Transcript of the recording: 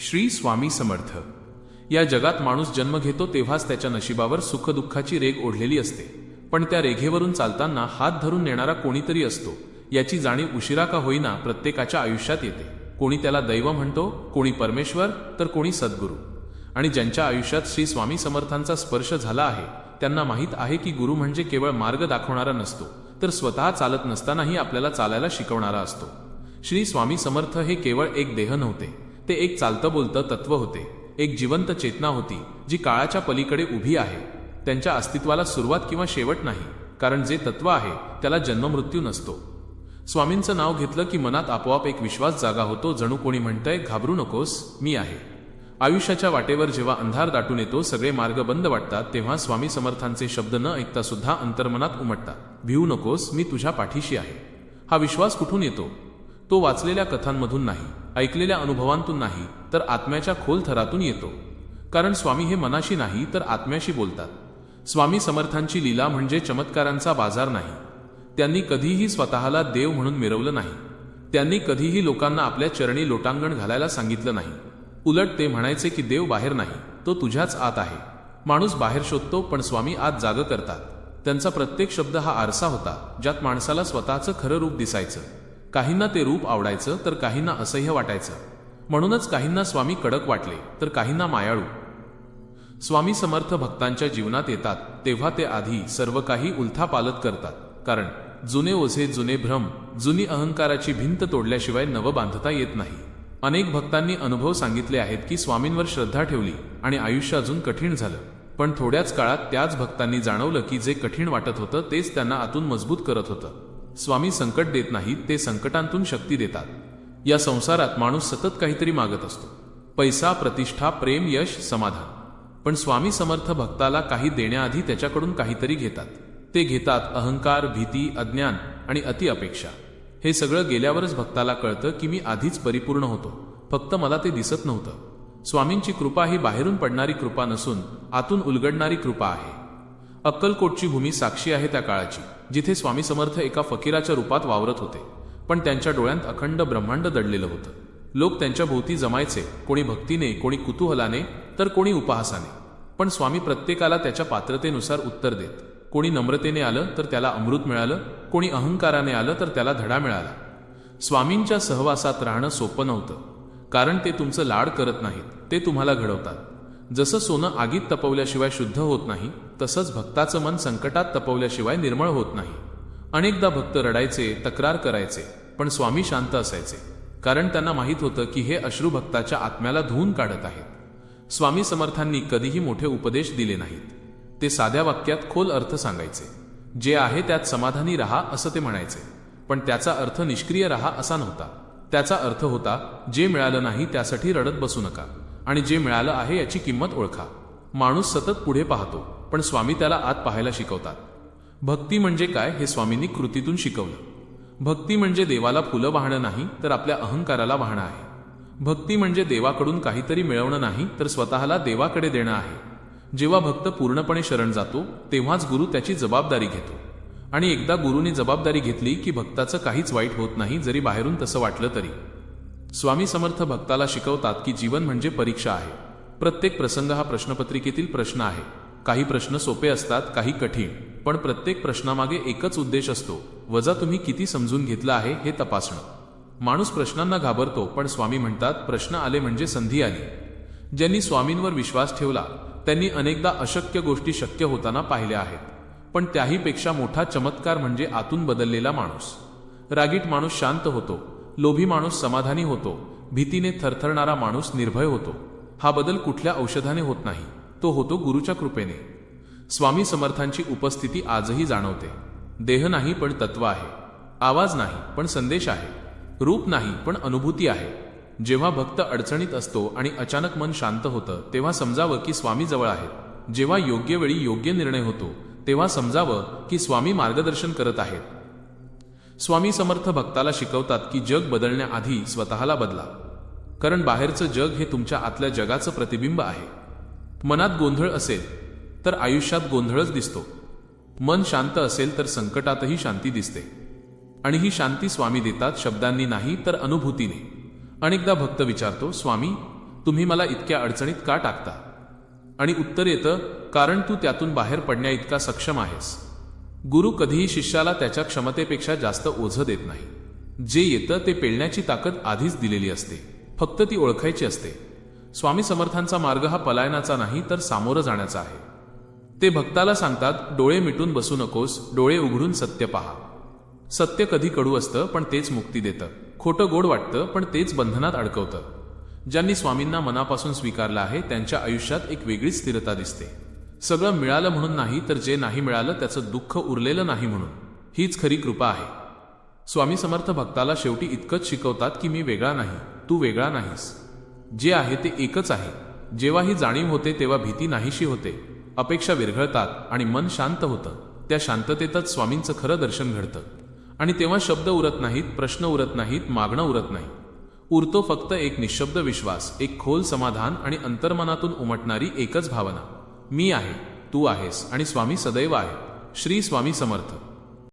श्री स्वामी समर्थ. या जगात माणूस जन्म घेतो तेव्हाच त्याच्या नशिबावर सुखदुःखाची रेग ओढलेली असते. पण त्या रेघेवरून चालताना हात धरून नेणारा कोणीतरी असतो. याची जाणीव उशिरा का होईना प्रत्येकाच्या आयुष्यात येते. कोणी त्याला दैव म्हणतो कोणी परमेश्वर तर कोणी सद्गुरू. आणि ज्यांच्या आयुष्यात श्री स्वामी समर्थांचा स्पर्श झाला आहे त्यांना माहीत आहे की गुरु म्हणजे केवळ मार्ग दाखवणारा नसतो तर स्वतः चालत नसतानाही आपल्याला चालायला शिकवणारा असतो. श्री स्वामी समर्थ हे केवळ एक देह नव्हते. ते एक चालतं बोलतं तत्व होते. एक जिवंत चेतना होती जी काळाच्या पलीकडे उभी आहे. त्यांच्या अस्तित्वाला सुरुवात किंवा शेवट नाही कारण जे तत्व आहे त्याला जन्ममृत्यू नसतो. स्वामींचं नाव घेतलं की मनात आपोआप एक विश्वास जागा होतो जणू कोणी म्हणतंय घाबरू नकोस मी आहे. आयुष्याच्या वाटेवर जेव्हा अंधार दाटून येतो सगळे मार्ग बंद वाटतात तेव्हा स्वामी समर्थांचे शब्द न ऐकता सुद्धा अंतर्मनात उमटतात. भिवू नकोस मी तुझ्या पाठीशी आहे. हा विश्वास कुठून येतो? तो वाचलेल्या कथांमधून नाही ऐकलेल्या अनुभवांतून नाही तर आत्म्याच्या खोल थरातून येतो. कारण स्वामी हे मनाशी नाही तर आत्म्याशी बोलतात. स्वामी समर्थांची लीला म्हणजे चमत्कारांचा बाजार नाही. त्यांनी कधीही स्वतःला देव म्हणून मिरवलं नाही. त्यांनी कधीही लोकांना आपल्या चरणी लोटांगण घालायला सांगितलं नाही. उलट ते म्हणायचे की देव बाहेर नाही तो तुझ्याच आत आहे. माणूस बाहेर शोधतो पण स्वामी आत जाग करतात. त्यांचा प्रत्येक शब्द हा आरसा होता ज्यात माणसाला स्वतःचं खरं रूप दिसायचं. काहींना ते रूप आवडायचं तर काहींना असह्य वाटायचं. म्हणूनच काहींना स्वामी कडक वाटले तर काहींना मायाळू. स्वामी समर्थ भक्तांच्या जीवनात येतात तेव्हा ते आधी सर्व काही उलथापालत करतात. कारण जुने ओझे जुने भ्रम जुनी अहंकाराची भिंत तोडल्याशिवाय नवं बांधता येत नाही. अनेक भक्तांनी अनुभव सांगितले आहेत की स्वामींवर श्रद्धा ठेवली आणि आयुष्य अजून कठीण झालं. पण थोड्याच काळात त्याच भक्तांनी जाणवलं की जे कठीण वाटत होतं तेच त्यांना आतून मजबूत करत होतं. स्वामी संकट देत नाहीत ते संकटांतून शक्ती देतात. या संसारात माणूस सतत काहीतरी मागत असतो. पैसा प्रतिष्ठा प्रेम यश समाधान. पण स्वामी समर्थ भक्ताला काही देण्याआधी त्याच्याकडून काहीतरी घेतात. ते घेतात अहंकार भीती अज्ञान आणि अति अपेक्षा. हे सगळं गेल्यावरच भक्ताला कळतं की मी आधीच परिपूर्ण होतो. फक्त मला ते दिसत नव्हतं. स्वामींची कृपा ही बाहेरून पडणारी कृपा नसून आतून उलगडणारी कृपा आहे. अक्कलकोटची भूमी साक्षी आहे त्या काळाची. जिथे स्वामी समर्थ एका फकीराच्या रूपात वावरत होते. पण त्यांच्या डोळ्यांत अखंड ब्रह्मांड दडलेलं होतं. लोक त्यांच्या भोवती जमायचे कोणी भक्तीने कोणी कुतूहलाने तर कोणी उपहासाने. पण स्वामी प्रत्येकाला त्याच्या पात्रतेनुसार उत्तर देत. कोणी नम्रतेने आलं तर त्याला अमृत मिळालं. कोणी अहंकाराने आलं तर त्याला धडा मिळाला. स्वामींच्या सहवासात राहणं सोपं नव्हतं. कारण ते तुमचं लाड करत नाहीत. ते तुम्हाला घडवतात. जसं सोनं आगीत तपवल्याशिवाय शुद्ध होत नाही तसंच भक्ताचं मन संकटात तपवल्याशिवाय निर्मळ होत नाही. अनेकदा भक्त रडायचे तक्रार करायचे पण स्वामी शांत असायचे. कारण त्यांना माहीत होतं की हे अश्रू भक्ताच्या आत्म्याला धुवून काढत आहेत. स्वामी समर्थांनी कधीही मोठे उपदेश दिले नाहीत. ते साध्या वाक्यात खोल अर्थ सांगायचे. जे आहे त्यात समाधानी रहा असं ते म्हणायचे. पण त्याचा अर्थ निष्क्रिय रहा असा नव्हता. त्याचा अर्थ होता जे मिळालं नाही त्यासाठी रडत बसू नका. आणि जे मिळालं आहे याची किंमत ओळखा. माणूस सतत पुढे पाहतो. पण स्वामी त्याला आत पाहायला शिकवतात. भक्ती म्हणजे काय हे स्वामींनी कृतीतून शिकवलं. भक्ती म्हणजे देवाला फुलं वाहणं नाही तर आपल्या अहंकाराला वाहणं आहे. भक्ती म्हणजे देवाकडून काहीतरी मिळवणं नाही तर स्वतःला देवाकडे देणं आहे. जेव्हा भक्त पूर्णपणे शरण जातो तेव्हाच गुरु त्याची जबाबदारी घेतो. आणि एकदा गुरुने जबाबदारी घेतली की भक्ताचं काहीच वाईट होत नाही जरी बाहेरून तसं वाटलं तरी. स्वामी समर्थ भक्ताला शिकवतात की जीवन म्हणजे परीक्षा आहे. प्रत्येक प्रसंग हा प्रश्नपत्रिकेतील प्रश्न आहे. काही प्रश्न सोपे असतात काही कठीण. पण प्रत्येक प्रश्नामागे एकच उद्देश असतो. वजा तुम्ही किती समजून घेतलं आहे हे तपासणं. माणूस प्रश्नांना घाबरतो पण स्वामी म्हणतात प्रश्न आले म्हणजे संधी आली. ज्यांनी स्वामींवर विश्वास ठेवला त्यांनी अनेकदा अशक्य गोष्टी शक्य होताना पाहिल्या आहेत. पण त्याहीपेक्षा मोठा चमत्कार म्हणजे आतून बदललेला माणूस. रागीट माणूस शांत होतो लोभी माणूस समाधानी होतो भीतीने थरथरणारा माणूस निर्भय होतो. हा बदल कुठल्या औषधाने होत नाही. तो होतो गुरुच्या कृपेने. स्वामी समर्थांची उपस्थिती आजही जाणवते. देह नाही पण तत्व आहे. आवाज नाही पण संदेश आहे. रूप नाही पण अनुभूती आहे. जेव्हा भक्त अडचणीत असतो आणि अचानक मन शांत होतं तेव्हा समजावं की स्वामी जवळ आहेत. जेव्हा योग्य वेळी योग्य निर्णय होतो तेव्हा समजावं की स्वामी मार्गदर्शन करत आहेत. स्वामी समर्थ भक्ताला शिकवतात की जग बदलण्याआधी स्वतःला बदला. कारण बाहेरचं जग हे तुमच्या आतल्या जगाचं प्रतिबिंब आहे. मनात गोंधळ असेल तर आयुष्यात गोंधळच दिसतो. मन शांत असेल तर संकटातही शांती दिसते. आणि ही शांती स्वामी देतात शब्दांनी नाही तर अनुभूतीने. अनेकदा भक्त विचारतो स्वामी तुम्ही मला इतक्या अडचणीत का टाकता? आणि उत्तर येतं कारण तू त्यातून बाहेर पडण्या इतका सक्षम आहेस. गुरु कधीही शिष्याला त्याच्या क्षमतेपेक्षा जास्त ओझं देत नाही. जे येतं ते पेलण्याची ताकद आधीच दिलेली असते. फक्त ती ओळखायची असते. स्वामी समर्थांचा मार्ग हा पलायनाचा नाही तर सामोरं जाण्याचा आहे. ते भक्ताला सांगतात डोळे मिटून बसू नकोस डोळे उघडून सत्य पहा. सत्य कधी कडू असतं पण तेच मुक्ती देतं. खोटं गोड वाटतं पण तेच बंधनात अडकवतं. ज्यांनी स्वामींना मनापासून स्वीकारलं आहे त्यांच्या आयुष्यात एक वेगळीच स्थिरता दिसते. सगळं मिळालं म्हणून नाही तर जे नाही मिळालं त्याचं दुःख उरलेलं नाही म्हणून. हीच खरी कृपा आहे. स्वामी समर्थ भक्ताला शेवटी इतकंच शिकवतात की मी वेगळा नाही तू वेगळा नाहीस. जे आहे ते एकच आहे. जेव्हा ही जाणीव होते तेव्हा भीती नाहीशी होते. अपेक्षा विरघळतात आणि मन शांत होतं. त्या शांततेतच स्वामींचं खरं दर्शन घडतं. आणि तेव्हा शब्द उरत नाहीत प्रश्न उरत नाहीत मागणं उरत नाही. उरतो फक्त एक निशब्द विश्वास एक खोल समाधान आणि अंतर्मनातून उमटणारी एकच भावना. मी आहे तू आहेस आणि स्वामी सदैव आहे. श्री स्वामी समर्थ.